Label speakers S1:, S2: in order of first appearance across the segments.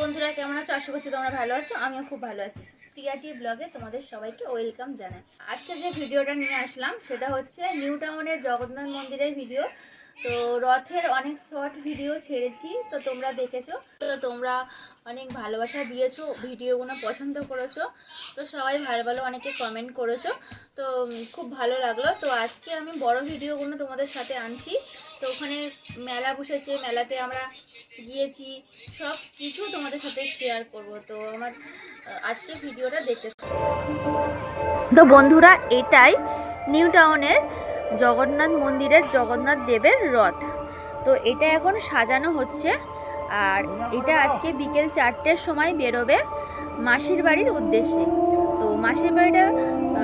S1: বন্ধুরা, কেমন আছো? আশা করছি তোমরা ভালো আছো, আমিও খুব ভালো আছি। টিআরটি ব্লগে তোমাদের সবাইকে ওয়েলকাম জানাই। আজকে যে ভিডিওটা নিয়ে আসলাম, সেটা হচ্ছে নিউ টাউনের জগন্নাথ মন্দিরের ভিডিও। তো রথের অনেক শর্ট ভিডিও ছেড়েছি, তো তোমরা দেখেছ। তো তোমরা অনেক ভালোবাসা দিয়েছ, ভিডিওগুলো পছন্দ করেছ। তো সবাই ভালো ভালো অনেকে কমেন্ট করেছ। তো খুব ভালো লাগল। তো আজকে আমি বড় ভিডিওগুলো তোমাদের সাথে আনছি। তো ওখানে মেলা বসেছে, মেলাতে আমরা গিয়েছি, সব কিছু তোমাদের সাথে শেয়ার করব। তো আমার আজকে ভিডিওটা দেখতে তো বন্ধুরা, এটাই নিউ টাউনের জগন্নাথ মন্দিরের জগন্নাথ দেবের রথ। তো এটা এখন সাজানো হচ্ছে। আর এটা আজকে বিকেল চারটের সময় বেরোবে মাসির বাড়ির উদ্দেশ্যে। তো মাসির বাড়িটা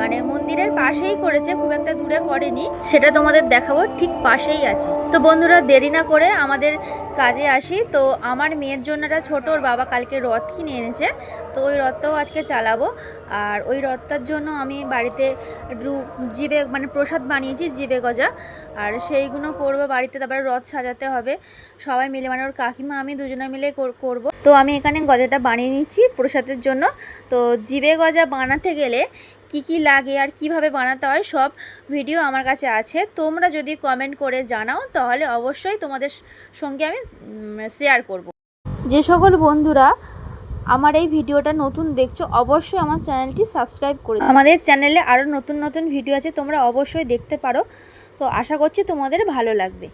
S1: মানে মন্দিরের পাশেই করেছে, খুব একটা দূরে করেনি। সেটা তোমাদের দেখাবো, ঠিক পাশেই আছে। তো বন্ধুরা, দেরি না করে আমাদের কাজে আসি। তো আমার মেয়ের জন্য একটা ছোট ওর বাবা কালকে রথ কিনে এনেছে। তো ওই রথটাও আজকে চালাবো। আর ওই রথটার জন্য আমি বাড়িতে একটু জিবে মানে প্রসাদ বানিয়েছি, জিবে গজা। আর সেইগুলো করব বাড়িতে, তারপরে রথ সাজাতে হবে। সবাই মিলে মানে ওর কাকিমা, আমি দুজনে মিলে কর- করব। তো আমি এখানে গজাটা বানিয়ে নিচ্ছি প্রসাদের জন্য। তো জিবে গজা বানাতে গেলে কি কি লাগে আর কীভাবে বানাতে হয় সব ভিডিও আমার কাছে আছে। তোমরা যদি কমেন্ট করে জানাও, তাহলে অবশ্যই তোমাদের সঙ্গে আমি শেয়ার করব। যে সকল বন্ধুরা আমার এই ভিডিওটা নতুন দেখছ, অবশ্যই আমার চ্যানেলটি সাবস্ক্রাইব করে আমাদের চ্যানেলে আরও নতুন নতুন ভিডিও আছে, তোমরা অবশ্যই দেখতে পারো। তো আশা করছি তোমাদের ভালো লাগবে।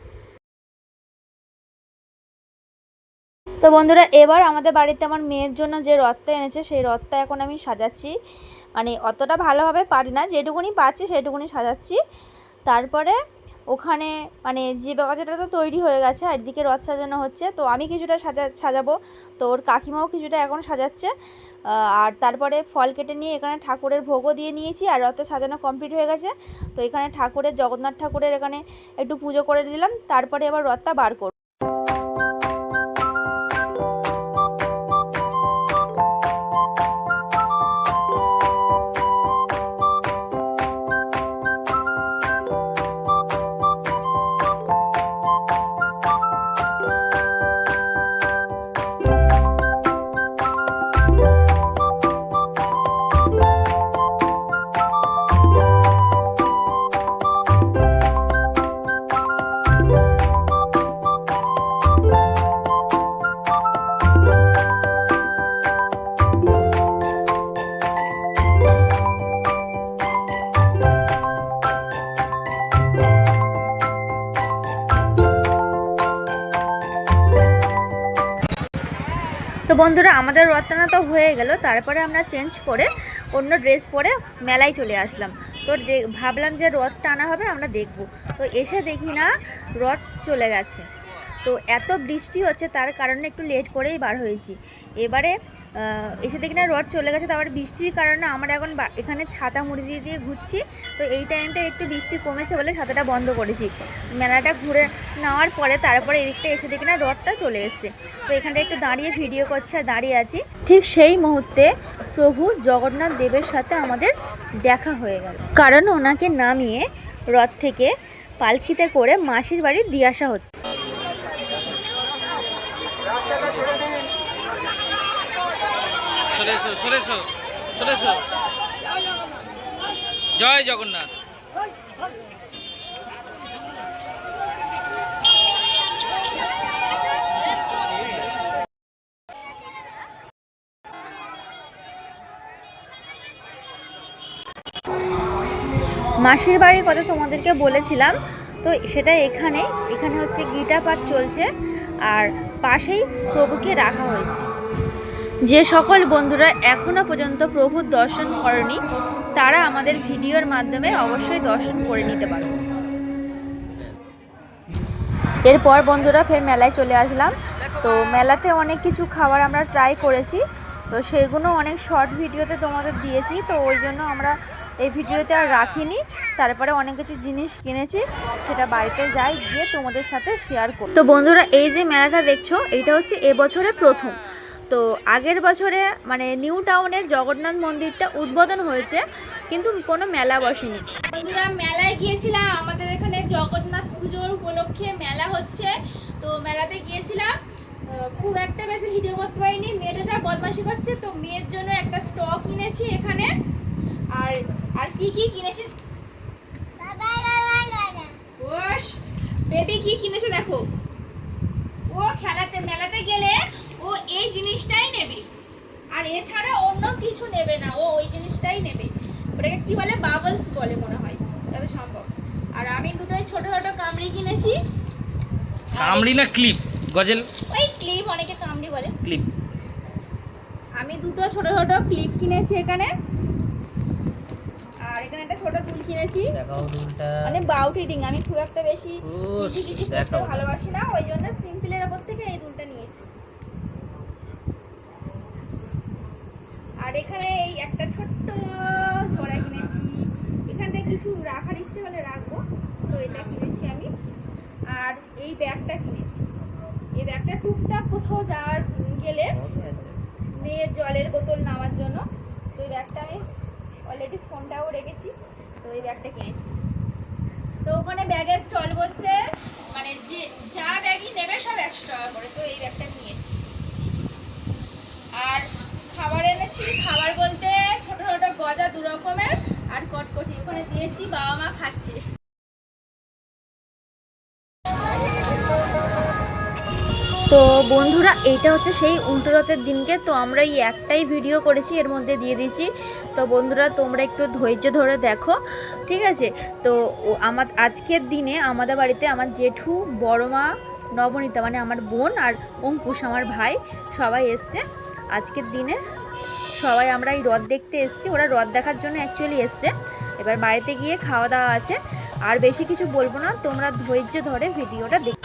S1: তো বন্ধুরা, এবার আমাদের বাড়িতে আমার মেয়ের জন্য যে রথটা এনেছে, সেই রথটা এখন আমি সাজাচ্ছি। মানে অতটা ভালোভাবে পারি না, যেটুকুনি পাচ্ছি সেটুকুনি সাজাচ্ছি। তারপরে ওখানে মানে যে বাগাচাটা তো তৈরি হয়ে গেছে আর এদিকে রথ সাজানো হচ্ছে, তো আমি কিছুটা সাজা, সাজাবো। তো ওর কাকিমাও কিছুটা এখন সাজাচ্ছে। আর তারপরে ফল কেটে নিয়ে এখানে ঠাকুরের ভোগও দিয়ে নিয়েছি আর রথে সাজানো কমপ্লিট হয়ে গেছে। তো এখানে ঠাকুরের, জগন্নাথ ঠাকুরের এখানে একটু পুজো করে দিলাম। তারপরে এবার রথটা বার করব। বন্ধুরা, আমাদের রত্নানা তো হয়ে গেল। তারপরে আমরা চেঞ্জ করে অন্য ড্রেস পরে মেলায় চলে আসলাম। তো ভাবলাম যে রথ টানা হবে, আমরা দেখব। তো এসে দেখি না, রথ চলে গেছে। তো এত বৃষ্টি হচ্ছে তার কারণে একটু লেট করেই বার হয়েছি। এবারে এসে দেখি না রথ চলে গেছে তারপরে বৃষ্টির কারণে আমরা এখন এখানে ছাতা মুড়ি দিয়ে দিয়ে ঘুরছি। তো এই টাইমটা একটু বৃষ্টি কমেছে বলে ছাতাটা বন্ধ করেছি। মেলাটা ঘুরে নেওয়ার পরে তারপরে এদিকটা এসে দেখি না রথটা চলে এসছে। তো এখানটা একটু দাঁড়িয়ে ভিডিও করছে আর দাঁড়িয়ে আছি। ঠিক সেই মুহূর্তে প্রভু জগন্নাথ দেবের সাথে আমাদের দেখা হয়ে গেল। কারণ ওনাকে নামিয়ে রথ থেকে পালকিতে করে মাসির বাড়ি দিয়ে আসা হচ্ছে।
S2: সরে এসো সরে এসো সরে এসো জয় জগন্নাথ।
S1: মাসির বাড়ির কথা তোমাদেরকে বলেছিলাম, তো সেটা এখানে এখানে হচ্ছে গীতা পাঠ চলছে, আর পাশেই প্রভুকে রাখা হয়েছে। যে সকল বন্ধুরা এখনও পর্যন্ত প্রভুর দর্শন করেনি, তারা আমাদের ভিডিওর মাধ্যমে অবশ্যই দর্শন করে নিতে পারো এরপর বন্ধুরা ফের মেলায় চলে আসলাম। তো মেলাতে অনেক কিছু খাবার আমরা ট্রাই করেছি। তো সেগুলো অনেক শর্ট ভিডিওতে তোমাদের দিয়েছি। তো ওই জন্য আমরা এই ভিডিওতে আর রাখিনি। তারপরে অনেক কিছু জিনিস কিনেছি, সেটা বাড়িতে যাই গিয়ে তোমাদের সাথে শেয়ার করব তো বন্ধুরা, এই যে মেলাটা দেখছ, এটা হচ্ছে এবছরে প্রথম। তো আগের বছরে মানে নিউ টাউনে জগন্নাথ মন্দিরটা উদ্বোধন হয়েছে, কিন্তু কোনো মেলা বসেনি। বন্ধুরা, মেলায় গিয়েছিলাম। আমাদের এখানে জগন্নাথ পুজোর উপলক্ষে মেলা হচ্ছে। তো মেলাতে গিয়েছিলাম। খুব একটা বেশি ভিডিও করতে পারিনি। মেয়েটা যা বদমাশি করছে, তো মেয়ের জন্য একটা স্টক কিনেছি এখানে। আর আর কি কি কিনেছি? বেবি কি কিনেছে দেখো। ও খেলাতে, মেলাতে গেলে এই জিনিসটাই নেবে। আর এছাড়া অন্য কিছু নেবে না ও ওই জিনিসটাই নেবে। ওটাকে কি বলে? বাবলস বলে মনে হয়। যত সম্ভব। আর আমি দুটোই ছোট ছোট কামড়ি কিনেছি।
S2: কামড়ি না ক্লিপ? গজেল?
S1: ওই ক্লিপ অনেকে কামড়ি বলে।
S2: ক্লিপ।
S1: আমি দুটো ছোট ছোট ক্লিপ কিনেছি এখানে। আর এখানে একটা ছোট দুল কিনেছি।
S2: দেখাও দুলটা।
S1: মানে বাউটি রিং আমি খুব একটা বেশি কিছু কিছু করতে ভালোবাসি না। ওই জন্য সিম্পলের ওপর থেকে এই দুলটা নিয়েছি আর এখানে এই একটা ছোট্ট ছড়া কিনেছি। এখানটায় কিছু রাখার ইচ্ছে হলে রাখব। তো এটা কিনেছি আমি। আর এই ব্যাগটা কিনেছি। এই ব্যাগটা টুকটাক কোথাও যাওয়ার গেলে মেয়ের জলের বোতল নেওয়ার জন্য। তো এই ব্যাগটা আমি অলরেডি ফোনটাও রেখেছি। তো এই ব্যাগটা কিনেছি। তো ওখানে ব্যাগের স্টল বসছে। মানে যে, যা ব্যাগই নেবে সব একশো টাকা করে। তো এই ব্যাগটা নিয়েছি। আর খাবার এনেছি। খাবার বলতে ছোট ছোট গজা দু রকমের আর কটকটি। ওখানে দিয়েছি, বাবা মা খাচ্ছে। তো বন্ধুরা, এইটা হচ্ছে সেই উল্টো রথের দিনকে। তো আমরা এই একটাই ভিডিও করেছি, এর মধ্যে দিয়ে দিয়েছি। তো বন্ধুরা, তোমরা একটু ধৈর্য ধরে দেখো, ঠিক আছে? তো আমার আজকের দিনে আমাদের বাড়িতে আমার জেঠু, বড় মা, নবনীতা মানে আমার বোন আর অঙ্কুশ, আমার ভাই সবাই এসছে। আজকের দিনে সবাই আমরা এই হ্রদ দেখতে এসছি। ওরা হ্রদ দেখার জন্য অ্যাকচুয়ালি এসছে। এবার বাড়িতে গিয়ে খাওয়া দাওয়া আছে। আর বেশি কিছু বলব না, তোমরা ধৈর্য ধরে ভিডিওটা দেখতে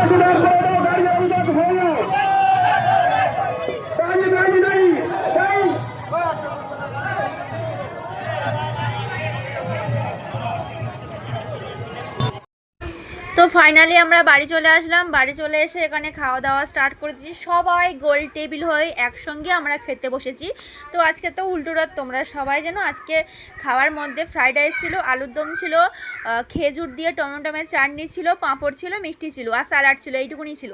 S1: presidente! ফাইনালি আমরা বাড়ি চলে আসলাম। বাড়ি চলে এসে এখানে খাওয়া দাওয়া স্টার্ট করে দিয়েছি। সবাই গোল টেবিল হয়ে একসঙ্গে আমরা খেতে বসেছি। তো আজকে তো উল্টো রাত তোমরা সবাই যেন আজকে খাওয়ার মধ্যে ফ্রাইড রাইস ছিল, আলুর দম ছিল খেজুর দিয়ে টমেটোমের চাটনি ছিল, পাঁপড় ছিল, মিষ্টি ছিল, আর স্যালাড ছিল, এইটুকুনি ছিল।